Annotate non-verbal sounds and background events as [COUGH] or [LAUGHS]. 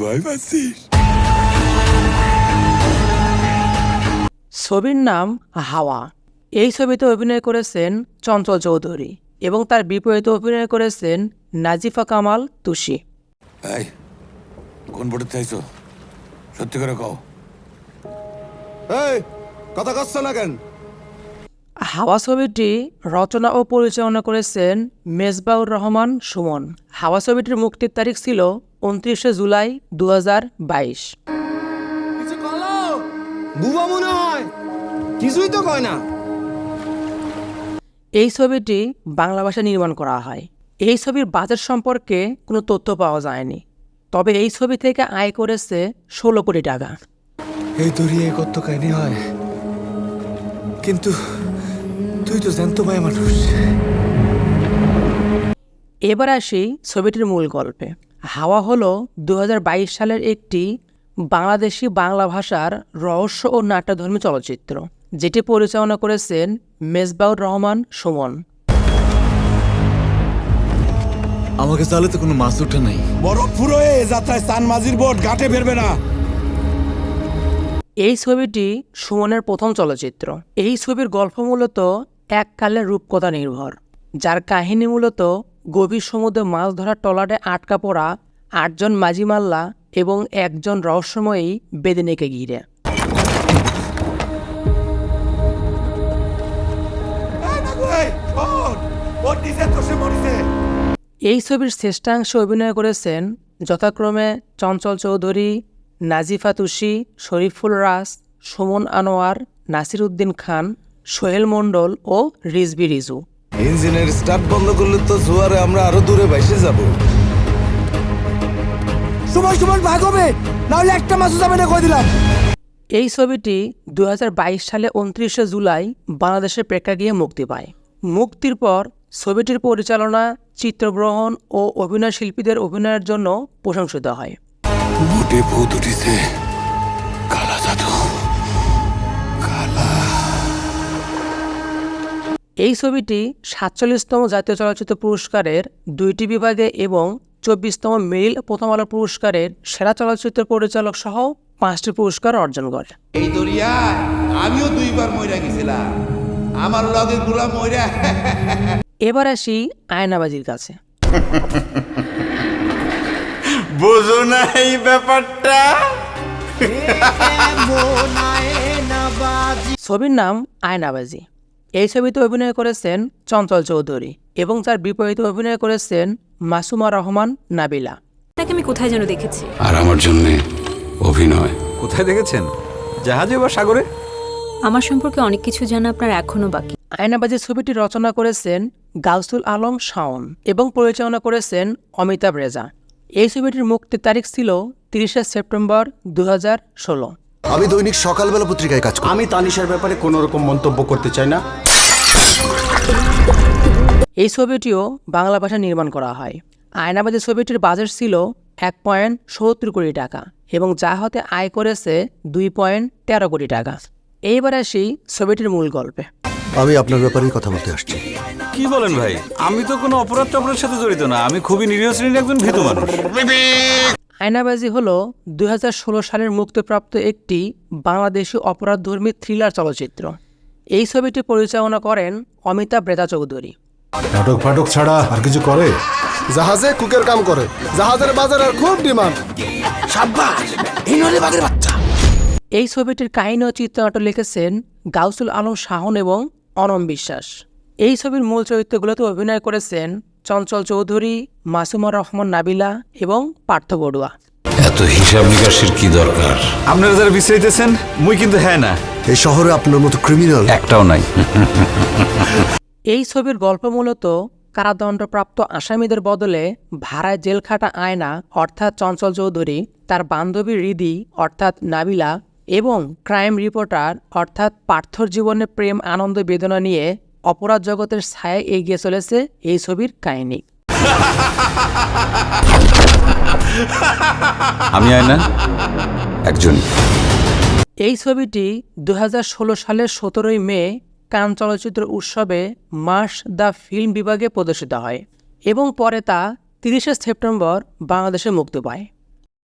ভয় পাচ্ছিস? ছবির নাম হাওয়া। এই ছবিতে অভিনয় করেছেন চঞ্চল চৌধুরী এবং তার বিপরীতে অভিনয় করেছেন নাজিফা কামাল তুষি। এই কোন বোর্ডে চাইছো? সত্যি করে কও। এই কথা কচ্ছ না কেন? হাওয়া ছবিটি রচনা ও পরিচালনা করেছেন মেজবাউর রহমান সুমন। হাওয়া ছবিটির মুক্তির তারিখ ছিল উনত্রিশে জুলাই দু বাইশ। মনে হয়। কিছুই তো কয় না। এই ছবিটি বাংলা ভাষায় নির্মাণ করা হয়। এই ছবির বাজেট সম্পর্কে কোনো তথ্য পাওয়া যায়নি। তবে এই ছবি থেকে আয় করেছে ষোলো কোটি টাকা। এই দরিয়ে কত কাহিনী হয়। কিন্তু তুই তো জ্যান্ত ভাই মানুষ এবার আসি ছবিটির মূল গল্পে। হাওয়া হলো দু হাজার বাইশ সালের একটি বাংলাদেশি বাংলা ভাষার রহস্য ও নাট্যধর্মী চলচ্চিত্র যেটি পরিচালনা করেছেন মেজবাউর রহমান সুমন। আমাকে চালে তো কোনো মাছ ওঠে নাই। বরফ ফুরোয় যাত্রায় চান মাঝির বোট ঘাটে ফেরবে না। এই ছবিটি সুমনের প্রথম চলচ্চিত্র। এই ছবির গল্প মূলত এককালের রূপকথা নির্ভর যার কাহিনী মূলত গভীর সমুদ্রে মাছ ধরার টলারে আটকা পড়া আটজন মাঝিমাল্লা এবং একজন রহস্যময়ী বেদিনীকে ঘিরে। এই, ছবির শ্রেষ্ঠাংশে অভিনয় করেছেন যথাক্রমে চঞ্চল চৌধুরী নাজিফা তুষি শরীফুল রাস সুমন আনোয়ার নাসির উদ্দিন খান সোহেল মণ্ডল ও রিজবি রিজু। ইঞ্জিনের স্টার্ট বন্ধ করলে তো জোয়ারে আমরা আরও দূরে বাইসে যাব। সময় সময় ভাগ হবে। নাহলে একটা মাছও যাবে না কই দিলাম। এই ছবিটি দুই হাজার বাইশ সালে উনত্রিশে জুলাই বাংলাদেশের প্রেক্ষাগৃহে মুক্তি পায়। মুক্তির পর ছবিটির পরিচালনা চিত্রগ্রহণ ও অভিনয় শিল্পীদের অভিনয়ের জন্য প্রশংসিত হয়। মোটে ভূত উঠিছে। এই ছবিটি সাতচল্লিশতম জাতীয় চলচ্চিত্র পুরস্কারের দুইটি বিভাগে এবং চব্বিশতম মেরিল প্রথম আলো পুরস্কারের সেরা চলচ্চিত্র পরিচালক সহ পাঁচটি পুরস্কার অর্জন করে। এই দরিয়ায় আমিও দুইবার মইরা গেছিলাম। আমার লগে গুলা মইরা [LAUGHS] এবার আসি আয়নাবাজির কাছে। [LAUGHS] বোঝো না এই ব্যাপারটা? ছবির নাম আয়নাবাজি। এই ছবিতে অভিনয় করেছেন চঞ্চল চৌধুরী এবং তার বিপরীতে অভিনয় করেছেন মাসুমা রহমান নাবিলা। তাকে আমি কোথায় যেন দেখেছি? আর আমার জন্য অভিনয়। কোথায় দেখেছেন? জাহাজে বা সাগরে? আমার সম্পর্কে অনেক কিছু জানা আপনার এখনও বাকি। আয়নাবাজি ছবিটি রচনা করেছেন গাউসুল আলম শাওন এবং পরিচালনা করেছেন অমিতাভ রেজা। এই ছবিটির মুক্তির তারিখ ছিল তিরিশে সেপ্টেম্বর দু ষোলো। আমি দৈনিক সকালবেলা পত্রিকায় কাজ করি। আমি তানিশার ব্যাপারে কোনো রকম মন্তব্য করতে চাই না। এই ছবিটিও বাংলা ভাষায় নির্মাণ করা হয়। আয়নাবাজি ছবিটির বাজেট ছিল এক পয়েন্ট সত্তর কোটি টাকা এবং যা হতে আয় করেছে দুই পয়েন্ট তেরো কোটি টাকা। এইবার আসি ছবিটির মূল গল্পে। আমি আপনার ব্যাপারেই কথা বলতে আসছি। কি বলেন ভাই? আমি তো কোনো অপরাধ টপরাধের সাথে জড়িত না। আমি খুবই নিরীহ শ্রেণির একজন ভীতু মানুষ। আয়নাবাজি হল দুই হাজার ষোলো সালের মুক্তিপ্রাপ্ত একটি বাংলাদেশি অপরাধধর্মী থ্রিলার চলচ্চিত্র। এই ছবিটি পরিচালনা করেন অমিতাভ রেজা চৌধুরী। নাটক ফাটক ছাড়া আর কিছু করে? জাহাজে কুকের কাম করে। জাহাজের বাজারের খুব ডিমান্ড। এই ছবিটির কাহিনী ও চিত্রনাট্য লিখেছেন গাউসুল আলম শাহন এবং অনম বিশ্বাস। এই ছবির মূল চরিত্রগুলোতে অভিনয় করেছেন চঞ্চল চৌধুরী মাসুমা রহমান নাবিলা এবং পার্থ বড়ুয়া। এত হিসাব নিকাশের কি দরকার? আপনারা যারা বিশ্রাইতেছেন মুই কিন্তু হ্যাঁ না। এই শহরে আপনার মতো ক্রিমিনাল একটাও নাই। এই ছবির গল্প মূলত কারাদণ্ডপ্রাপ্ত আসামিদের বদলে ভাড়ায় জেল খাটা আয়না অর্থাৎ চঞ্চল চৌধুরী তার বান্ধবী রিদি অর্থাৎ নাবিলা এবং ক্রাইম রিপোর্টার অর্থাৎ পার্থর জীবনে প্রেম আনন্দ বেদনা নিয়ে অপরাধ জগতের ছায়ায় এগিয়ে চলেছে এই ছবির কাহিনী। আমি আয়না একজন। এই ছবিটি দু হাজার ষোলো সালের সতেরোই মে কান চলচ্চিত্র উৎসবে মাস দ্য ফিল্ম বিভাগে প্রদর্শিত হয় এবং পরে তা তিরিশে সেপ্টেম্বর বাংলাদেশে মুক্তি পায়।